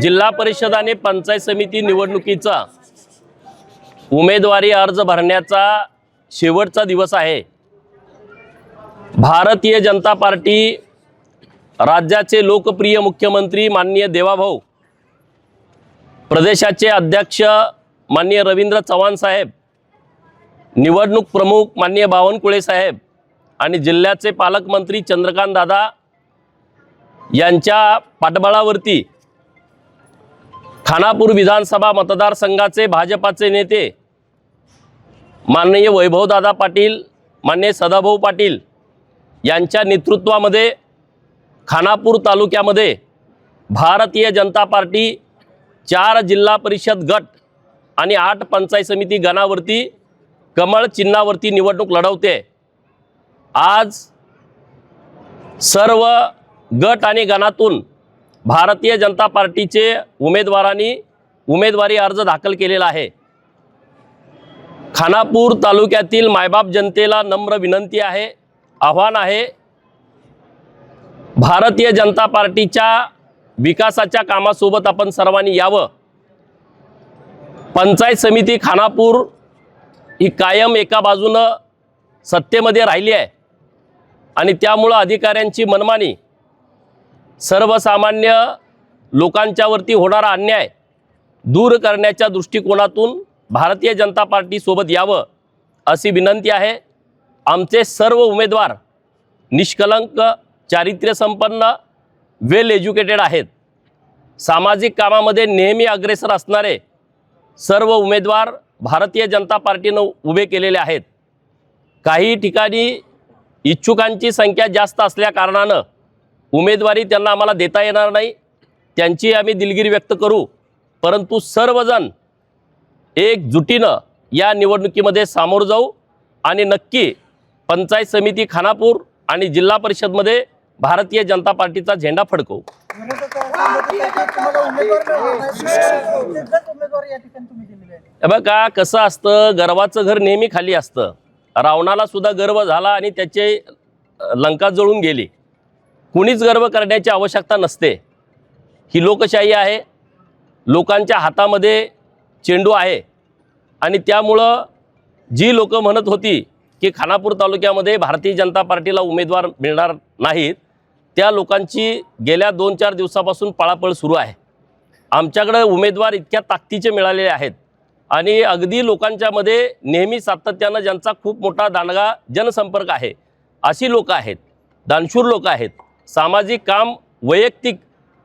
जिल्हा परिषद आणि पंचायत समिती निवडणुकीचा उमेदवारी अर्ज भरण्याचा शेवटचा दिवस आहे. भारतीय जनता पार्टी राज्याचे लोकप्रिय मुख्यमंत्री माननीय देवाभाऊ प्रदेशाचे अध्यक्ष माननीय रवींद्र चव्हाण साहेब निवडणूक प्रमुख माननीय बावनकुळे साहेब आणि जिल्ह्याचे पालकमंत्री चंद्रकांत दादा यांच्या पाठबळावरती खानापूर विधानसभा मतदारसंघाचे भाजपाचे नेते माननीय वैभवदादा पाटील माननीय सदाभाऊ पाटील यांच्या नेतृत्वामध्ये खानापूर तालुक्यामध्ये भारतीय जनता पार्टी चार जिल्हा परिषद गट आणि आठ पंचायत समिती गणावरती कमळ चिन्हावरती निवडणूक लढवते. आज सर्व गट आणि गणातून भारतीय जनता पार्टीचे उमेदवारांनी उमेदवारी अर्ज दाखल केलेला आहे. खानापूर तालुक्यातील मायबाप जनतेला नम्र विनंती आहे आव्हान आहे. भारतीय जनता पार्टीच्या विकासाच्या कामासोबत आपण सर्वांनी यावं. पंचायत समिती खानापूर ही कायम एका बाजूनं सत्तेमध्ये राहिली आहे. आणि त्यामुळं अधिकाऱ्यांची मनमानी सर्वसामान्य लोकांच्यावरती होणारा अन्याय दूर करण्याच्या दृष्टिकोनातून भारतीय जनता पार्टीसोबत यावं अशी विनंती आहे. आमचे सर्व उमेदवार निष्कलंक चारित्र्यसंपन्न वेल एज्युकेटेड आहेत. सामाजिक कामामध्ये नेहमी अग्रेसर असणारे सर्व उमेदवार भारतीय जनता पार्टीनं उभे केलेले आहेत. काही ठिकाणी इच्छुकांची संख्या जास्त असल्या कारणानं उमेदवारी त्यांना आम्हाला देता येणार नाही. त्यांची आम्ही दिलगिरी व्यक्त करू. परंतु सर्वजण एकजुटीनं या निवडणुकीमध्ये सामोरं जाऊ आणि नक्की पंचायत समिती खानापूर आणि जिल्हा परिषदमध्ये भारतीय जनता पार्टीचा झेंडा फडकवू. का कसं असतं गर्वाचं घर नेहमी खाली असतं. रावणाला सुद्धा गर्व झाला आणि त्याचे लंका जळून गेली. कुणीच गर्व करण्याची आवश्यकता नसते. ही लोकशाही आहे. लोकांच्या हातामध्ये चेंडू आहे. आणि त्यामुळं जी लोकं म्हणत होती की खानापूर तालुक्यामध्ये भारतीय जनता पार्टीला उमेदवार मिळणार नाहीत त्या लोकांची गेल्या दोन चार दिवसापासून पळापळ सुरू आहे. आमच्याकडे उमेदवार इतक्या ताकदीचे मिळालेले आहेत. आणि अगदी लोकांच्यामध्ये नेहमी सातत्यानं ज्यांचा खूप मोठा दांडगा जनसंपर्क आहे अशी लोकं आहेत. दानशूर लोकं आहेत. सामाजिक काम वैयक्तिक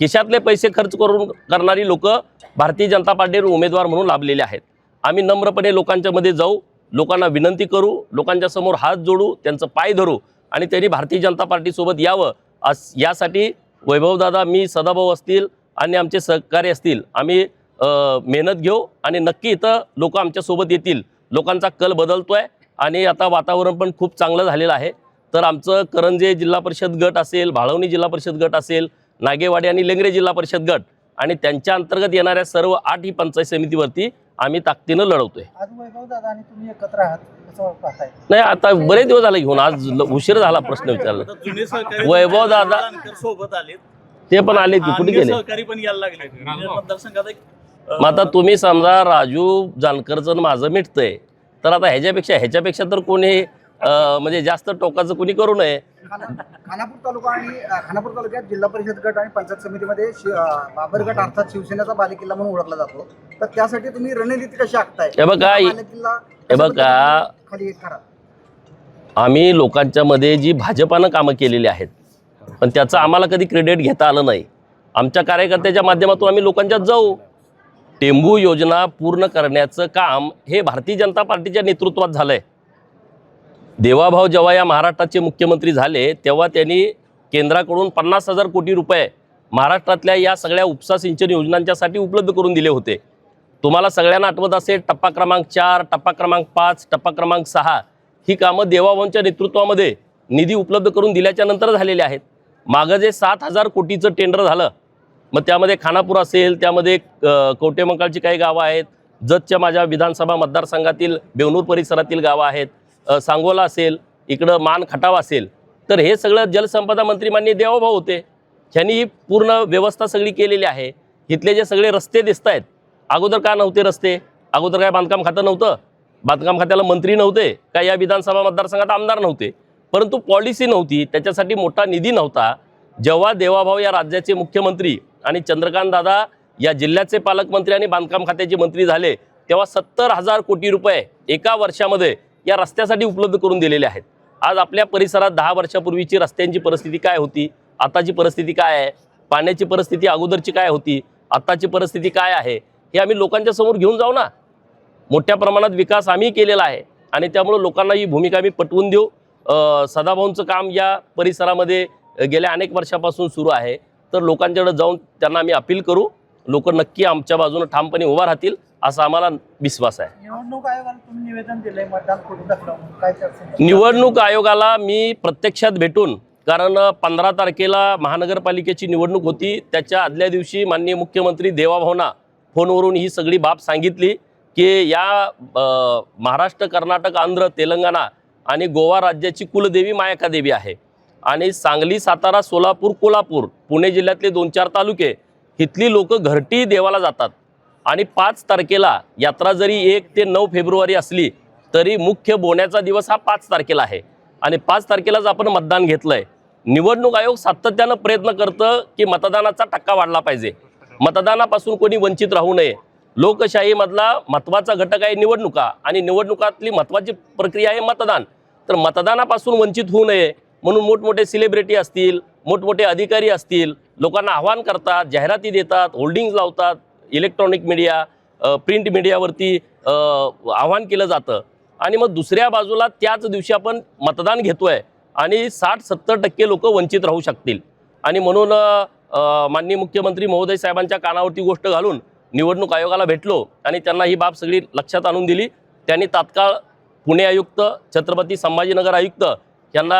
खिशातले पैसे खर्च करून करणारी लोकं भारतीय जनता पार्टीवर उमेदवार म्हणून लाभलेले आहेत. आम्ही नम्रपणे लोकांच्यामध्ये जाऊ लोकांना विनंती करू लोकांच्या समोर हात जोडू त्यांचं पाय धरू आणि त्यांनी भारतीय जनता पार्टीसोबत यावं अस यासाठी वैभवदादा मी सदाभाऊ असतील आणि आमचे सहकारी असतील. आम्ही मेहनत घेऊ आणि नक्की इथं लोक आमच्यासोबत येतील. लोकांचा कल बदलतो आहे आणि आता वातावरण पण खूप चांगलं झालेलं आहे. तर आमचं करंजे जिल्हा परिषद गट असेल भाळवणी जिल्हा परिषद गट असेल नागेवाडी आणि लेंगरे जिल्हा परिषद गट आणि त्यांच्या अंतर्गत येणाऱ्या सर्व आठ ही पंचायत समितीवरती आम्ही ताकदीनं लढवतोय. आज वैभव दादा आणि तुम्ही एकत्र आहात कसं पाहताय? नाही आता बरेच दिवस झाले घेऊन आज उशीर झाला प्रश्न विचारला. जुने सहकारी वैभव दादा- सोबत आलेत. ते पण आले की कुठे गेले? सहकारी पण यायला लागले मतदारसंघात एक अ, मग आता तुम्ही समजा राजू जानकरचं माझं मिटतंय. तर आता ह्याच्यापेक्षा ह्याच्यापेक्षा तर कोणी म्हणजे जास्त टोकाचं कोणी करू नये. खाना- खानापूर तालुका आणि खानापूर तालुक्यात जिल्हा परिषद गट आणि पंचायत समितीमध्ये बाबर गट अर्थात शिवसेनेचा बालेकिल्ला म्हणून ओळखला जातो. तर त्यासाठी तुम्ही रणनीती कशी आखताय? हे बघा, हा बघा, खाली करा. आम्ही लोकांच्या मध्ये जी भाजपानं कामं केलेली आहेत पण त्याचं आम्हाला कधी क्रेडिट घेता आलं नाही. आमच्या कार्यकर्त्याच्या माध्यमातून आम्ही लोकांच्यात जाऊ. टेंबू योजना पूर्ण करण्याचं काम हे भारतीय जनता पार्टीच्या नेतृत्वात झालं आहे देवाभाऊ जेव्हा या महाराष्ट्राचे मुख्यमंत्री झाले तेव्हा त्यांनी केंद्राकडून पन्नास हजार कोटी रुपये महाराष्ट्रातल्या या सगळ्या उपसा सिंचन योजनांच्यासाठी उपलब्ध करून दिले होते. तुम्हाला सगळ्यांना आठवत असेल टप्पा क्रमांक चार टप्पा क्रमांक पाच टप्पा क्रमांक सहा ही कामं देवाभाऊंच्या नेतृत्वामध्ये निधी उपलब्ध करून दिल्याच्या नंतर झालेली आहेत. मागं जे सात हजार कोटीचं टेंडर झालं मग त्यामध्ये खानापूर असेल त्यामध्ये कवटेमंकाळची काही गावं आहेत जतच्या माझ्या विधानसभा मतदारसंघातील बेवनूर परिसरातील गावं आहेत सांगोला असेल इकडं मान खटाव असेल तर हे सगळं जलसंपदा मंत्री माननीय देवाभाऊ होते. ह्यांनी ही पूर्ण व्यवस्था सगळी केलेली आहे. इथले जे सगळे रस्ते दिसत आहेत अगोदर का नव्हते रस्ते? अगोदर काय बांधकाम खातं नव्हतं? बांधकाम खात्याला मंत्री नव्हते का या विधानसभा मतदारसंघात आमदार नव्हते? परंतु पॉलिसी नव्हती त्याच्यासाठी मोठा निधी नव्हता. जेव्हा देवाभाऊ या राज्याचे मुख्यमंत्री आणि चंद्रकांत दादा या जिल्ह्याचे पालकमंत्री आणि बांधकाम खात्याचे मंत्री झाले तेव्हा सत्तर हजार कोटी रुपये एका वर्षामध्ये या रस्त्यासाठी उपलब्ध करून दिलेले आहेत. आज आपल्या परिसरात दहा वर्षापूर्वीची रस्त्यांची परिस्थिती काय होती? आताची परिस्थिती काय आहे? पाण्याची परिस्थिती अगोदरची काय होती? आत्ताची परिस्थिती काय आहे? हे आम्ही लोकांच्या समोर घेऊन जाऊ ना. मोठ्या प्रमाणात विकास आम्ही केलेला आहे आणि त्यामुळं लोकांना ही भूमिका आम्ही पटवून देऊ. सदाभाऊंचं काम या परिसरामध्ये गेल्या अनेक वर्षापासून सुरू आहे. तर लोकांच्याकडे जाऊन त्यांना आम्ही अपील करू. लोक नक्की आमच्या बाजूनं ठामपणे उभा राहतील असा आम्हाला विश्वास आहे. निवडणूक आयोगाला तुम्ही निवेदन दिलंय मतदान करून दाखवा म्हणून. काय चर्चा निवडणूक आयोगाला मी प्रत्यक्षात भेटून कारण पंधरा तारखेला महानगरपालिकेची निवडणूक होती त्याच्या आदल्या दिवशी माननीय मुख्यमंत्री देवाभावना फोनवरून ही सगळी बाब सांगितली की या महाराष्ट्र कर्नाटक आंध्र तेलंगणा आणि गोवा राज्याची कुलदेवी मायकादेवी आहे. आणि सांगली सातारा सोलापूर कोल्हापूर पुणे जिल्ह्यातले दोन चार तालुके इथली लोक घरटी देवाला जातात. आणि पाच तारखेला यात्रा जरी एक ते नऊ फेब्रुवारी असली तरी मुख्य बोण्याचा दिवस हा पाच तारखेला आहे. आणि पाच तारखेलाच आपण मतदान घेतलं आहे निवडणूक आयोग सातत्यानं प्रयत्न करतं की मतदानाचा टक्का वाढला पाहिजे. मतदानापासून कोणी वंचित राहू नये. लोकशाहीमधला महत्त्वाचा घटक आहे निवडणुका. आणि निवडणुकातली महत्त्वाची प्रक्रिया आहे मतदान. तर मतदानापासून वंचित होऊ नये. म्हणून मोठमोठे सेलिब्रिटी असतील मोठमोठे अधिकारी असतील लोकांना आव्हान करतात जाहिराती देतात होल्डिंग्ज लावतात इलेक्ट्रॉनिक मीडिया प्रिंट मीडियावरती आव्हान केलं जातं. आणि मग दुसऱ्या बाजूला त्याच दिवशी आपण मतदान घेतो आहे आणि साठ सत्तर टक्के लोक वंचित राहू शकतील. आणि म्हणून माननीय मुख्यमंत्री महोदय साहेबांच्या कानावरती गोष्ट घालून निवडणूक आयोगाला भेटलो आणि त्यांना ही बाब सगळी लक्षात आणून दिली. त्यांनी तात्काळ पुणे आयुक्त छत्रपती संभाजीनगर आयुक्त त्यांना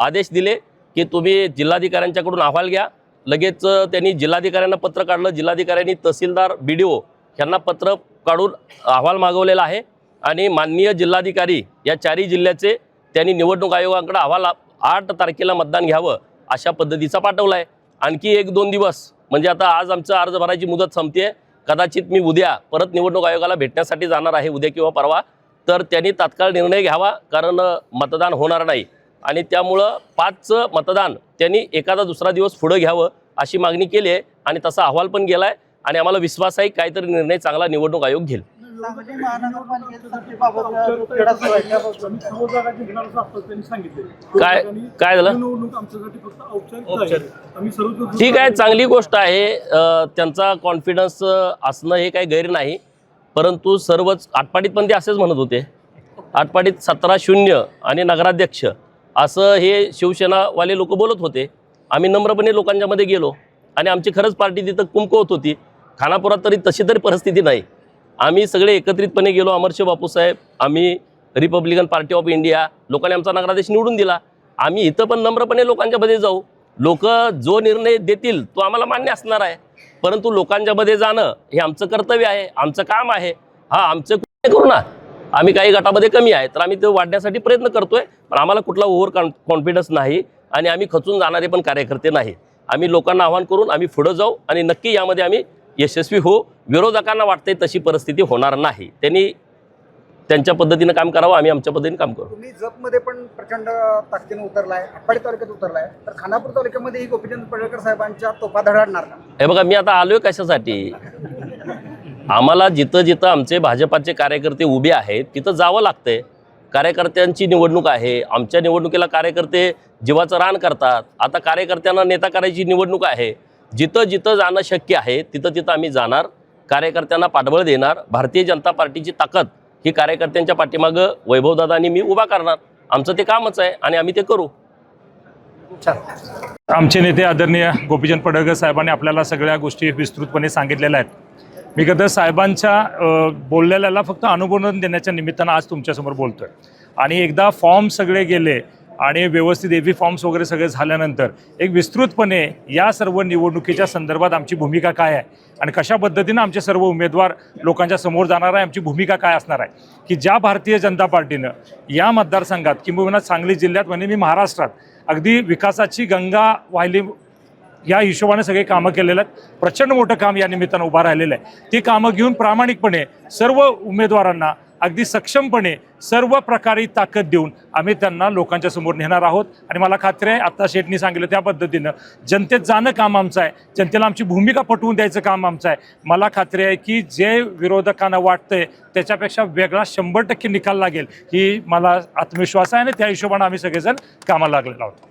आदेश दिले की तुम्ही जिल्हाधिकाऱ्यांच्याकडून अहवाल घ्या. लगेच त्यांनी जिल्हाधिकाऱ्यांना पत्र काढलं. जिल्हाधिकाऱ्यांनी तहसीलदार बी डी ओ यांना पत्र काढून अहवाल मागवलेला आहे. आणि माननीय जिल्हाधिकारी या चारही जिल्ह्याचे त्यांनी निवडणूक आयोगाकडे अहवाल आठ तारखेला मतदान घ्यावं अशा पद्धतीचा पाठवला आहे आणखी एक दोन दिवस म्हणजे आता आज आमचं अर्ज भरायची मुदत संपते कदाचित मी उद्या परत निवडणूक आयोगाला भेटण्यासाठी जाणार आहे उद्या किंवा परवा. तर त्यांनी तात्काळ निर्णय घ्यावा कारण मतदान होणार नाही. आणि त्यामुळं पाचचं मतदान त्यांनी एखादा दुसरा दिवस पुढं घ्यावं अशी मागणी केली आहे आणि तसा अहवाल पण गेला आहे आणि आम्हाला विश्वास आहे काहीतरी निर्णय चांगला निवडणूक आयोग घेईल. काय काय झालं? निवडणूक आमच्यासाठी फक्त औपचारिक आहे. आम्ही सर्व ठीक आहे चांगली गोष्ट आहे त्यांचा कॉन्फिडन्स असणं हे काही गैर नाही. परंतु सर्वच आटपाडीत पण ते असेच म्हणत होते. आटपाडीत सतरा शून्य आणि नगराध्यक्ष असं हे शिवसेनावाले लोक बोलत होते. आम्ही नम्रपणे लोकांच्यामध्ये गेलो आणि आमची खरंच पार्टी तिथं कुमकवत होती. खानापुरात तरी तशी तरी परिस्थिती नाही. आम्ही सगळे एकत्रितपणे गेलो. अमरशे बापूसाहेब आम्ही रिपब्लिकन पार्टी ऑफ इंडिया लोकांनी आमचा नगराध्यक्ष निवडून दिला. आम्ही इथं पण नम्रपणे लोकांच्यामध्ये जाऊ. लोक जो निर्णय देतील तो आम्हाला मान्य असणार आहे. परंतु लोकांच्यामध्ये जाणं हे आमचं कर्तव्य आहे आमचं काम आहे. हा आमचं करू ना? आम्ही काही गटामध्ये कमी आहे तर आम्ही ते वाढण्यासाठी प्रयत्न करतोय पण आम्हाला कुठला ओव्हर कॉन कॉन्फिडन्स नाही आणि आम्ही खचून जाणारे पण कार्यकर्ते नाही. आम्ही लोकांना आव्हान करून आम्ही पुढं जाऊ आणि नक्की यामध्ये आम्ही यशस्वी होऊ. विरोधकांना वाटते तशी परिस्थिती होणार नाही. त्यांनी त्यांच्या पद्धतीनं काम करावं आम्ही आमच्या पद्धतीने काम करू. तुम्ही जपमध्ये पण प्रचंड ताकदीने उतरलाय आटपाडी तालुक्यात उतरलाय. तर खानापूर तालुक्यामध्ये ही गोपीचंद पडळकर साहेबांच्या तोफा धडाडणार हे बघा मी आता आलोय कशासाठी? आम्हाला जिथं जिथं आमचे भाजपाचे कार्यकर्ते उभे आहेत तिथं जावं लागतंय. कार्यकर्त्यांची निवडणूक आहे. आमच्या निवडणुकीला कार्यकर्ते जीवाचं रान करतात. आता कार्यकर्त्यांना नेता करायची निवडणूक आहे. जिथं जिथं जाणं शक्य आहे तिथं तिथं आम्ही जाणार. कार्यकर्त्यांना पाठबळ देणार. भारतीय जनता पार्टीची ताकद ही कार्यकर्त्यांच्या पाठीमागं वैभवदादा आणि मी उभा करणार. आमचं ते कामच आहे आणि आम्ही ते करू. आमचे नेते आदरणीय गोपीचंद पडळकर साहेबांनी आपल्याला सगळ्या गोष्टी विस्तृतपणे सांगितलेल्या आहेत. मी कदा साहेबांच्या बोललेल्याला फक्त अनुमोदन देण्याच्या निमित्तानं आज तुमच्यासमोर बोलतोय. आणि एकदा फॉर्म सगळे गेले आणि व्यवस्थित एव्ही फॉर्म्स वगैरे सगळे झाल्यानंतर एक विस्तृतपणे या सर्व निवडणुकीच्या संदर्भात आमची भूमिका काय आहे? आणि कशा पद्धतीनं आमचे सर्व उमेदवार लोकांच्या समोर जाणार आहे? आमची भूमिका काय असणार आहे? की ज्या भारतीय जनता पार्टीनं या मतदारसंघात किंबहुना सांगली जिल्ह्यात म्हणजे मी महाराष्ट्रात अगदी विकासाची गंगा वाहिली या हिशोबाने सगळे कामं केलेलं आहेत. प्रचंड मोठं काम या निमित्तानं उभं राहिलेलं आहे. ती कामं घेऊन प्रामाणिकपणे सर्व उमेदवारांना अगदी सक्षमपणे सर्व प्रकारे ताकद देऊन आम्ही त्यांना लोकांच्या समोर नेणार आहोत. आणि मला खात्री आहे आत्ता शेठनी सांगितलं त्या पद्धतीनं जनतेत जाणं काम आमचं आहे. जनतेला आमची भूमिका पटवून द्यायचं काम आमचं आहे. मला खात्री आहे की जे विरोधकांना वाटतंय त्याच्यापेक्षा वेगळा शंभर टक्के निकाल लागेल ही मला आत्मविश्वास आहे आणि त्या हिशोबाने आम्ही सगळेजण कामाला लागलेलो आहोत.